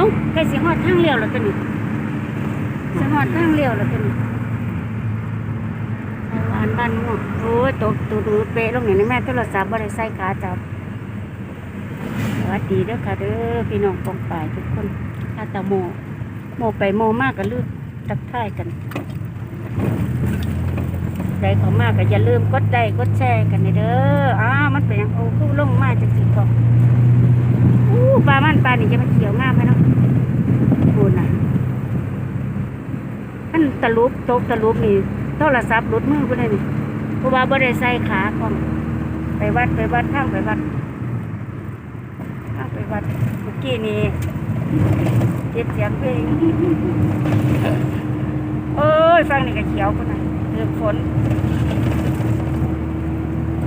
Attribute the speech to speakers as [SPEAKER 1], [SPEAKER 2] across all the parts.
[SPEAKER 1] อ้าใกล้สิฮอดทางเลี้ยวแล้วตัวนี้สิฮอดทางเลี้ยวแล้วตัวนี้บ้านบ้านม่วงโอ้ยตกตูดูเป๊ะลงอย่างนี้แม่โทรศัพท์บ่ได้ใส่ขาจับสวัสดีเด้อค่ะเด้อพี่น้องปองป่ายทุกคนข้าตาโม โมไปโมมากก็ลืมทักทายกันใครเขามากก็อย่าลืมกดไลค์กดแชร์กันเด้ออ้ามันเป็นหยังโอ้คู่ลงมากจังสิก่อนอู้ปลามันปลานี่จะมันเขียวงามไหมเนาะคูณน่ะมัน ตะลุบโตกตะลุบนี่โทรศัพท์หลุดมือไปเลยนี่เพราะว่าบ่ได้ใส่ขาของไปวัดไปวัดข้างไปวัดข้างไปวัดเมื่อกี้นี่เก็บเสียงเพลงโอ้ยฟังนี่ก็เขียวคนน่ะเดือฝน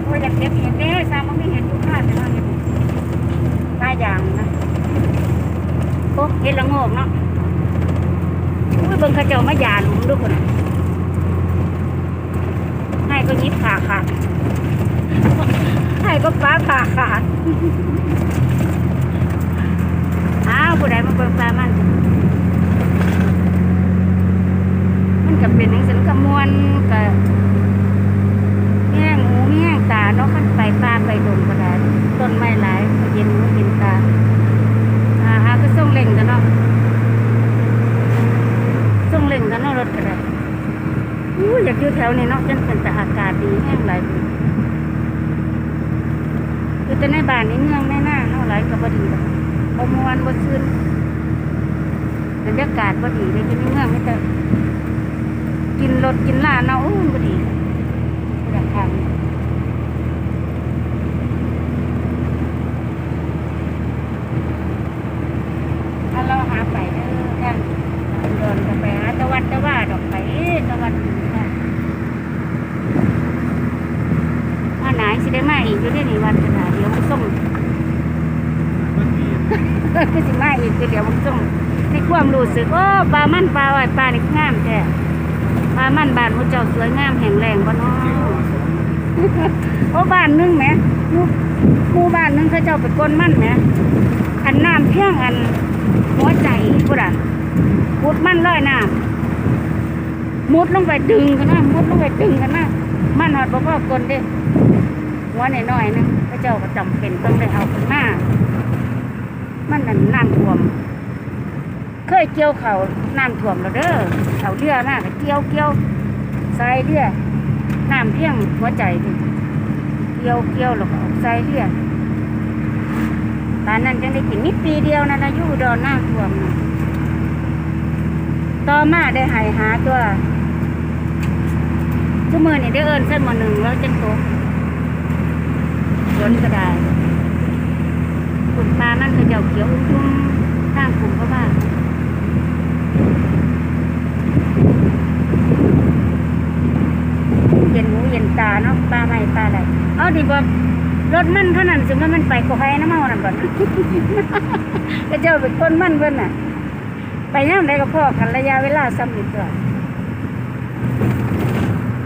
[SPEAKER 1] โอ้ยอยากเก็บเห็นเด้อซ้ำมันไม่เห็นทุกท่านเลยเนาะเนี่ยหน้าอย่างนะโอ้เห็นละโงกเนาะ บิ่งเขาเจ้ามาหยาหลุมดูคนะให้ก็ยิบขาขาดให้ก็ฟ้าขาขาดอ้าวผู้ใดมาเบิ่งปลามัน มันก็เป็นจังซั่นก็ม่วนก็แง่งหูแง่งตาเนาะคันไปปลาไปดงก็ได้ต้นไม้ลายก็เย็นหูเย็นตาอ่าหาก็ส่งเล่งกันเนาะส่งเล่งกันเนาะร ถก็ได้อู้อยากอยู่แถวนี้เนาะจังเป็นแต่อากาศดีแห้งหลายดีคือแต่ในบ้านในเมืองในหน้าเนาะหลายก็บ่ดีดอกบ่ม่วนบ่ซื่นบรรยากาศบ่ดีเลยอยู่ในเมืองมีแต่กินรถกินลาเนาะโอ้บ่ดีอยากทางถ้าเราหาไปเด้อทางเดินกันไปหาตะวันตะว่าดอกไปตะวันค่ะมา ไหนสิได้มาอีกอยู่เด้อนี่วันขนาดเดียวมันส่ง
[SPEAKER 2] มันมี
[SPEAKER 1] ก็สิมาอีกคือเดี๋ยวมันส่งในความรู้สึกโอ้ปลามันปลาอ้อยปลานี่งามแท้ปลามันบ้านพระเจ้าสวยงามแห่งแรงบ่เนาะโอ้บ้านหนึงแหมหมู่หมู่บ้านหนึงเขาเจ้าไปก้นมันแหมอันน้ำเพียงอันหัวใจพุ่นอะมุดมันร้อยน้ำมุดลงไปดึงกันนะมุดลงไปดึงกันนะมันหอดบ่พอคนเด้ หัวน้อยๆนึงเขาเจ้าก็จำเป็นต้องได้เอาขึ้นมามันนั่นน้ำท่วม เคยเกี่ยวเขาน้ำท่วมแล้วเด้อเขาเรือมากเกี่ยวเกี่ยวใส่เรือน้ำเพียงหัวใจดิเกี่ยวเกี่ยวแล้วก็ใส่เรือตอนนั้นจังได้กินนิดปีเดียวนั่นะอยู่ดอนน้ำท่วมต่อมาได้หายหาตัวทุกมือนี่ได้เอินเส้นมอหนึ่งแล้วจังโต ฝนก็ได้กลุ่มปลามันก็เจ้าเขียวอุ้มๆทางกลุ่มเขาว่าเย็นหูเย็นตาเนาะปลาไม่ปลาอะไรเอาดิบอกรถมันเท่านั้นสิมันมันไปก็ไปน้ำเมานั่นบ่ก็เจ้าเป็นคนมันเพิ่นน่ะ ไปย่างใดก็พ่อกันระยะเวลาซ้ำอีกตัว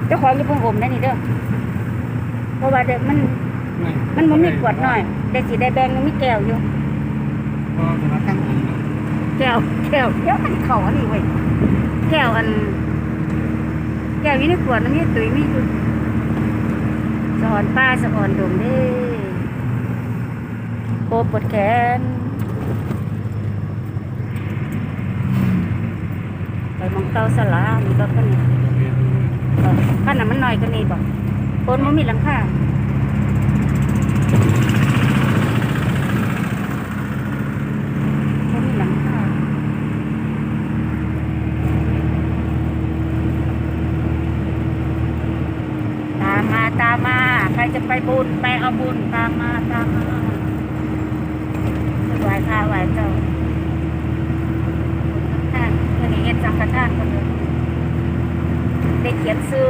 [SPEAKER 1] เจ้าของอยู่พงอมได้นี่เด้อเพราะว่าเด็กมัน มันมันมีขวดน้อยแต่สีได้แบงมันมีแก้วอยู่
[SPEAKER 2] พอสำหรับตั้งอีก
[SPEAKER 1] แก้วแก้วแก้วมันเขาอันนี้เว้ยแก้วอัน แก้วอยู่ในขวดมันมีตุ๋ยมีอยู่สะออนป้าสะออนดงเด้โปปวดแขนไปมองเตาสลามันก็ขึ้นขั้นนั้นมันน้อยก็นี่บ่ปนมันมีหลังคาบ่มีหลังคา ตามมาตามมา ใครจะไปบุญไปเอาบุญตามมาตามมาไหวข้าไหวเจ้าท่านเมื่อนี้เฮ็ดสังฆทานคนเดียวได้เขียนซื้อ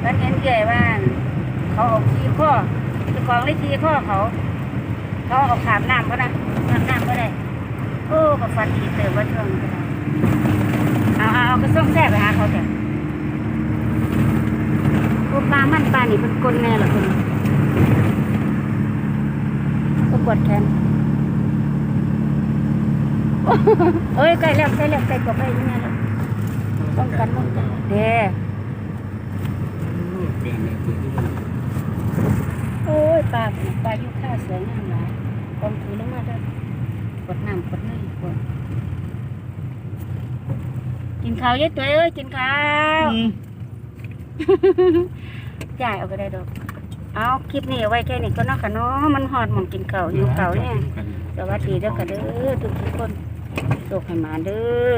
[SPEAKER 1] แล้วเห็นเกยว่าเขาเอาขี้ข้อจะกองเลยขี้ข้อเขา เขาเอาขามน้ำก็นะขามน้ำก็ได้ โอ้ก็ฟันดีเติมว่าช่วงนี้ก็ได้ เอาเอาเอาก็ส่งแทรกไปหาเขาเถอะพวกปลามันปลานี่เป็นกลนแน่หรอคุณปวดแขนเอ้ยใกล้แล้วใกล้แล้วใกล้กว่าไปยังไงล้วป้องกันป้องกันเด้โอ้ยปลาปลายุค่าสวยงามหลายกองถือลงมาด้อกดน้ำกดนี่กด กินข้าวยายตัวเอ้ยกินข้าวจ่ายเอาก็ได้ดอก เอาคลิปนี้เอาไว้แค่นี้ก็เนาะค่ะเนาะมันหอดหมองกินข้าวอยู่ข้าวเนี่ยสวัสดีเด้อค่ะเด้อทุกทุกๆคนโชคให้หมาเด้อ